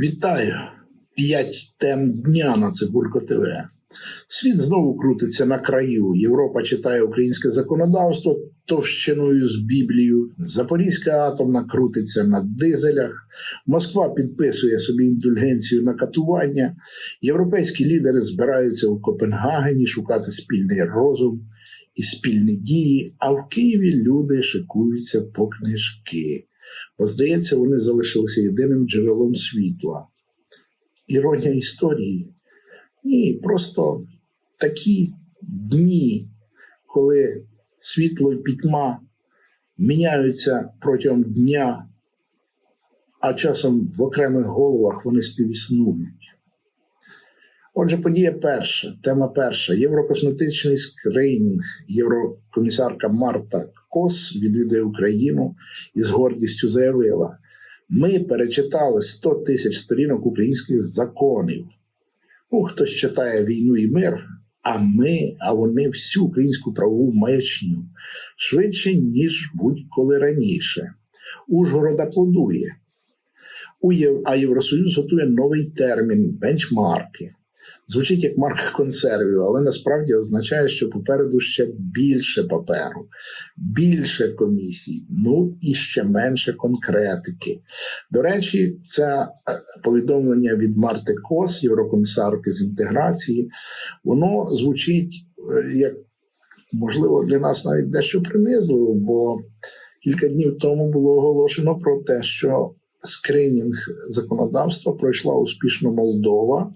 Вітаю! П'ять тем дня на Цибулько ТВ. Світ знову крутиться на краю. Європа читає українське законодавство товщиною з Біблією. Запорізька атомна крутиться на дизелях. Москва підписує собі індульгенцію на катування. Європейські лідери збираються у Копенгагені шукати спільний розум і спільні дії. А в Києві люди шикуються по книжки. Бо здається, вони залишилися єдиним джерелом світла. Іронія історії. Ні, просто такі дні, коли світло і пітьма міняються протягом дня, а часом в окремих головах вони співіснують. Отже, подія перша, тема перша єврокосметичний скринінг. Єврокомісарка Марта Кос відвідує Україну і з гордістю заявила: ми перечитали 100 тисяч сторінок українських законів. Ну, хтось читає війну і мир, а ми, а вони всю українську правову маячню швидше, ніж будь-коли раніше. Ужгород аплодує. А Євросоюз готує новий термін бенчмарки. Звучить як марка консервів, але насправді означає, що попереду ще більше паперу, більше комісій, ну і ще менше конкретики. До речі, це е, повідомлення від Марти Кос, єврокомісарки з інтеграції, воно звучить е, як можливо для нас навіть дещо принизливо, бо кілька днів тому було оголошено про те, що скринінг законодавства пройшла успішно Молдова.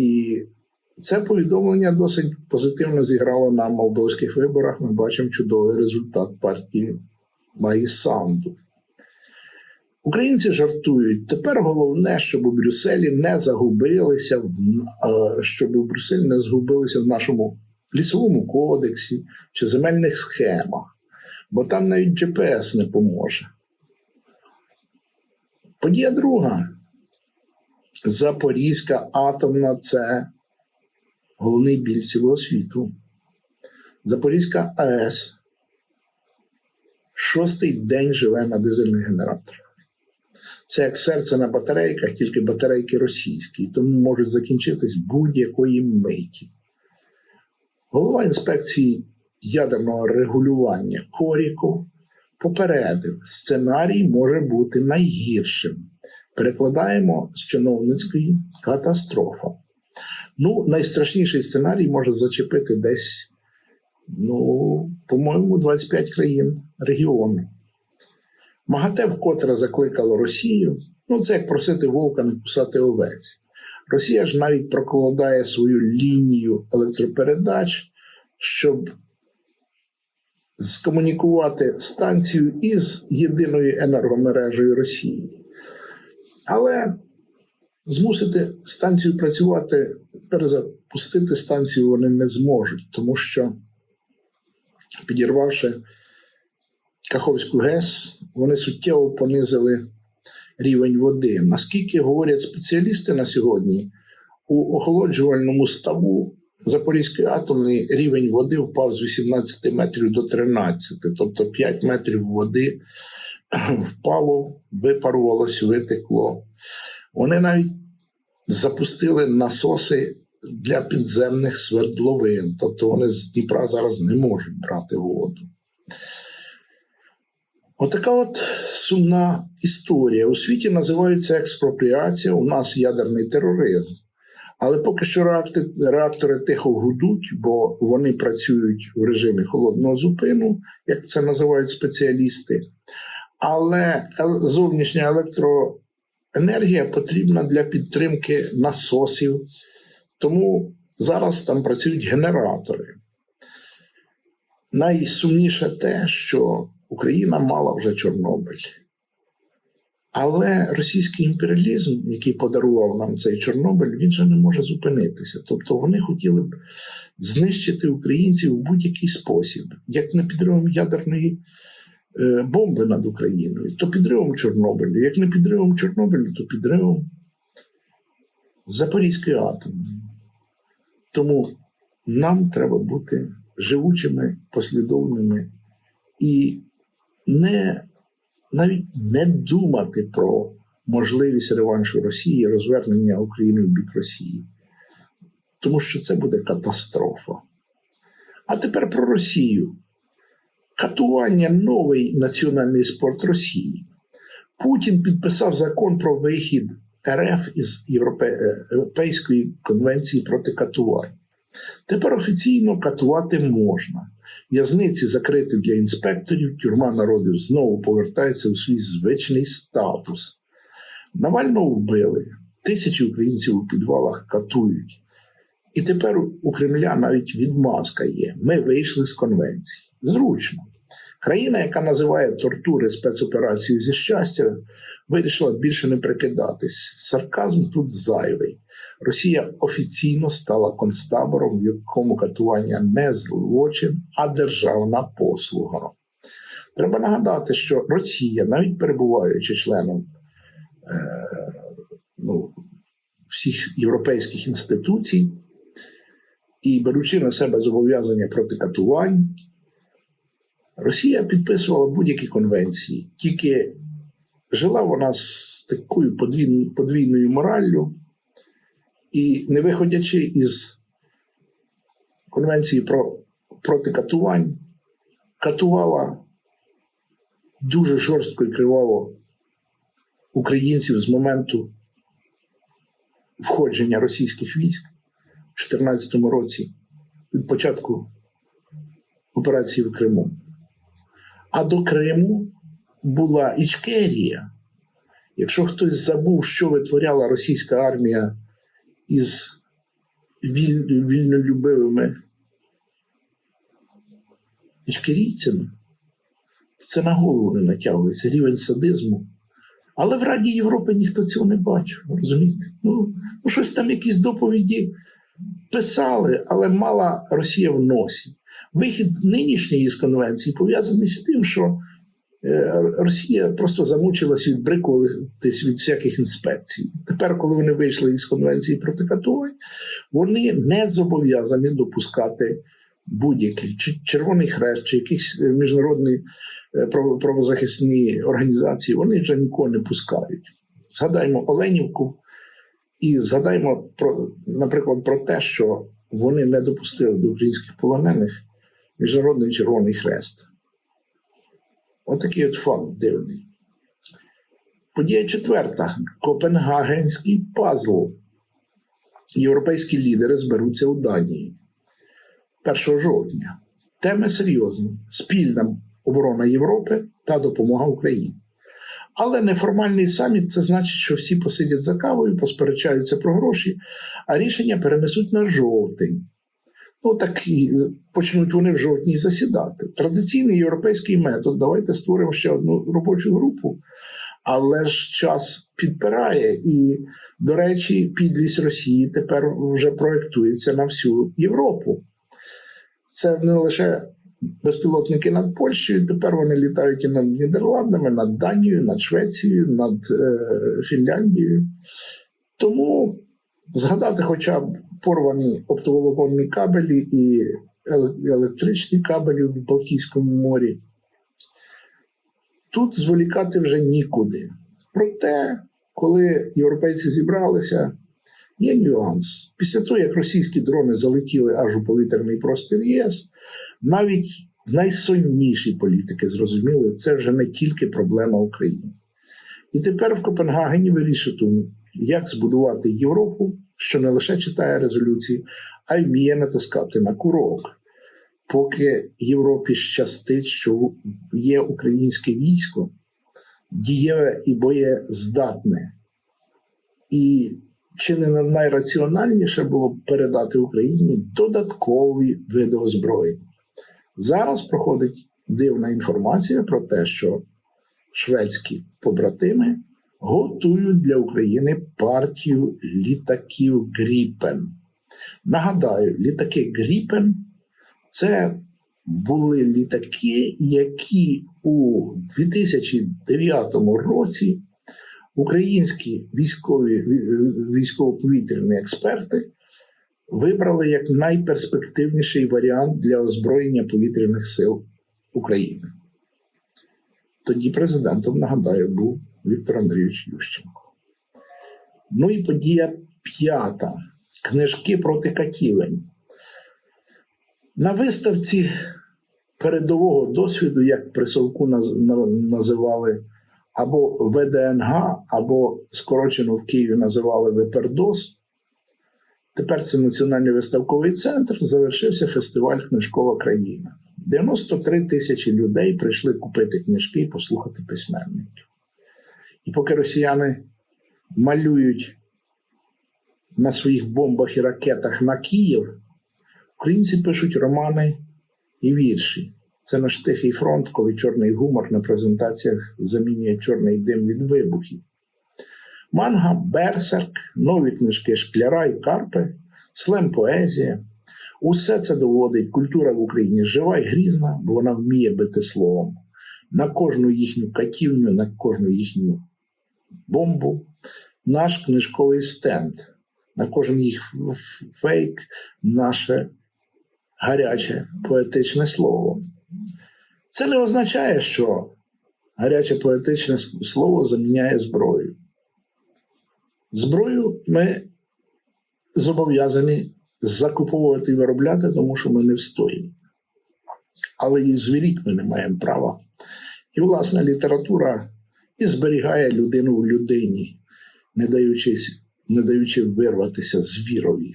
І це повідомлення досить позитивно зіграло на молдовських виборах. Ми бачимо чудовий результат партії Маї Санду. Українці жартують. Тепер головне, щоб у Брюсселі не загубилися в е, щоб у Брюсселі не загубилися в нашому лісовому кодексі чи земельних схемах, бо там навіть GPS не поможе. Подія друга. Запорізька атомна це головний біль цілого світу. Запорізька АЕС шостий день живе на дизельних генераторах. Це як серце на батарейках, тільки батарейки російські, тому можуть закінчитись будь-якої миті. Голова інспекції ядерного регулювання Коріков попередив, сценарій може бути найгіршим. Перекладаємо з чиновницької катастрофа. Ну, найстрашніший сценарій може зачепити десь, ну, по-моєму, 25 країн регіону. МАГАТЕ вкотре закликало Росію. Ну, це як просити вовка не кусати овець. Росія ж навіть прокладає свою лінію електропередач, щоб скомунікувати станцію із єдиною енергомережею Росії. Але змусити станцію працювати, перезапустити станцію вони не зможуть, тому що, підірвавши Каховську ГЕС, вони суттєво понизили рівень води. Наскільки говорять спеціалісти на сьогодні, у охолоджувальному ставу Запорізької атомної рівень води впав з 18 метрів до 13, тобто 5 метрів води впало, випарувалось, витекло. Вони навіть запустили насоси для підземних свердловин, тобто вони з Дніпра зараз не можуть брати воду. Отака от сумна історія. У світі називається експропріація, у нас ядерний тероризм. Але поки що реактори, тихо гудуть, бо вони працюють в режимі холодного зупину, як це називають спеціалісти. Але зовнішня електроенергія потрібна для підтримки насосів, тому зараз там працюють генератори. Найсумніше те, що Україна мала вже Чорнобиль. Але російський імперіалізм, який подарував нам цей Чорнобиль, він же не може зупинитися. Тобто вони хотіли б знищити українців в будь-який спосіб, як не підривом ядерної бомби над Україною, то підривом Чорнобилю. Як не підривом Чорнобилю, то підривом Запорізької атомної. Тому нам треба бути живучими, послідовними і не, навіть не думати про можливість реваншу Росії, розвернення України в бік Росії. Тому що це буде катастрофа. А тепер про Росію. Катування новий національний спорт Росії. Путін підписав закон про вихід РФ із е, Європейської конвенції проти катувань. Тепер офіційно катувати можна. В'язниці закриті для інспекторів, тюрма народів знову повертається у свій звичний статус. Навального вбили, тисячі українців у підвалах катують. І тепер у Кремля навіть відмазка є. Ми вийшли з конвенції. Зручно. Країна, яка називає тортури спецоперацією зі щастя, вирішила більше не прикидатись. Сарказм тут зайвий. Росія офіційно стала концтабором, в якому катування не злочин, а державна послуга. Треба нагадати, що Росія, навіть перебуваючи членом е, ну, всіх європейських інституцій і беручи на себе зобов'язання проти катувань, Росія підписувала будь-які конвенції, тільки жила вона з такою подвійною мораллю, і не виходячи із конвенції про проти катувань, катувала дуже жорстко і криваво українців з моменту входження російських військ у 2014 році від початку операції в Криму. А до Криму була Ічкерія. Якщо хтось забув, що витворяла російська армія із віль... вільнолюбивими ічкерійцями, це на голову не натягується рівень садизму. Але в Раді Європи ніхто цього не бачив, розумієте? Ну, ну щось там якісь доповіді писали, але мала Росія в носі. Вихід нинішньої з конвенції пов'язаний з тим, що е, Росія просто замучилась відбрикуватись від всяких інспекцій. Тепер, коли вони вийшли із конвенції проти катувань, вони не зобов'язані допускати будь-яких чи Червоний Хрест, чи якісь е, міжнародні е, правозахисні організації, вони вже нікого не пускають. Згадаймо Оленівку і згадаймо про, наприклад, про те, що вони не допустили до українських полонених Міжнародний Червоний Хрест. Отакий от факт дивний. Подія четверта. Копенгагенський пазл. Європейські лідери зберуться у Данії 1 жовтня. Теми серйозні: спільна оборона Європи та допомога Україні. Але неформальний саміт це значить, що всі посидять за кавою, посперечаються про гроші, а рішення перенесуть на жовтень. Ну так і почнуть вони в жовтні засідати. Традиційний європейський метод. Давайте створимо ще одну робочу групу, але ж час підпирає. І, до речі, підлість Росії тепер вже проєктується на всю Європу. Це не лише безпілотники над Польщею, тепер вони літають і над Нідерландами, над Данією, над Швецією, над е, Фінляндією. Тому згадати хоча б порвані оптоволоконні кабелі і електричні кабелі в Балтійському морі. Тут зволікати вже нікуди. Проте, коли європейці зібралися, є нюанс. Після того, як російські дрони залетіли аж у повітряний простір ЄС, навіть найсонніші політики зрозуміли, це вже не тільки проблема України. І тепер в Копенгагені вирішують, як збудувати Європу, що не лише читає резолюції, а й вміє натискати на курок. Поки Європі щастить, що є українське військо, дієве і боєздатне. І чи не найраціональніше було б передати Україні додаткові види озброєння? Зараз проходить дивна інформація про те, що шведські побратими готують для України партію літаків Гріпен. Нагадаю, літаки Гріпен це були літаки, які у 2009 році українські військові військово-повітряні експерти вибрали як найперспективніший варіант для озброєння повітряних сил України. Тоді президентом, нагадаю, був Віктор Андрійович Ющенко. Ну і подія п'ята. Книжки проти катівень. На виставці передового досвіду, як при Совку називали, або ВДНГ, або скорочено в Києві називали Випердос. Тепер це Національний виставковий центр, завершився фестиваль Книжкова країна. 93 тисячі людей прийшли купити книжки і послухати письменників. І поки росіяни малюють на своїх бомбах і ракетах на Київ, українці пишуть романи і вірші. Це наш тихий фронт, коли чорний гумор на презентаціях замінює чорний дим від вибухів. Манга, Берсерк, нові книжки Шкляра і Карпи, слем поезія. Усе це доводить культура в Україні жива і грізна, бо вона вміє бити словом. На кожну їхню катівню, на кожну їхню бомбу, наш книжковий стенд, на кожен їх фейк, наше гаряче поетичне слово. Це не означає, що гаряче поетичне слово заміняє зброю. Зброю ми зобов'язані закуповувати і виробляти, тому що ми не встоїмо. Але і звіріть ми не маємо права. І, власне, література і зберігає людину в людині, не даючись, не даючи вирватися звірові,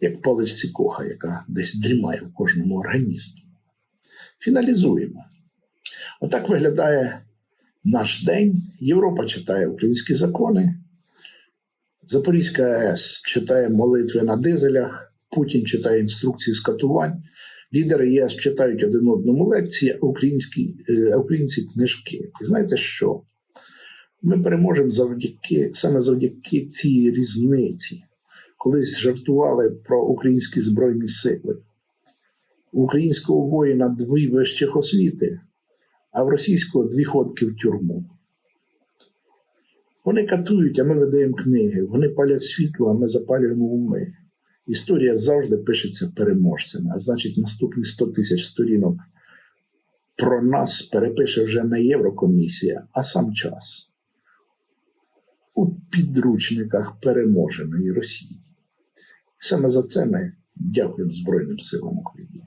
як паличці коха, яка десь дрімає в кожному організмі. Фіналізуємо. Отак виглядає наш день. Європа читає українські закони. Запорізька АЕС читає молитви на дизелях, Путін читає інструкції з катувань, лідери ЄС читають один одному лекції, а українські, е, українці книжки. І знаєте що? Ми переможемо завдяки, саме завдяки цій різниці. Колись жартували про українські збройні сили. У українського воїна дві вищих освіти, а в російського дві ходки в тюрму. Вони катують, а ми видаємо книги. Вони палять світло, а ми запалюємо уми. Історія завжди пишеться переможцями, а значить, наступні 100 тисяч сторінок про нас перепише вже не Єврокомісія, а сам час у підручниках переможеної Росії. Саме за це ми дякуємо Збройним силам України.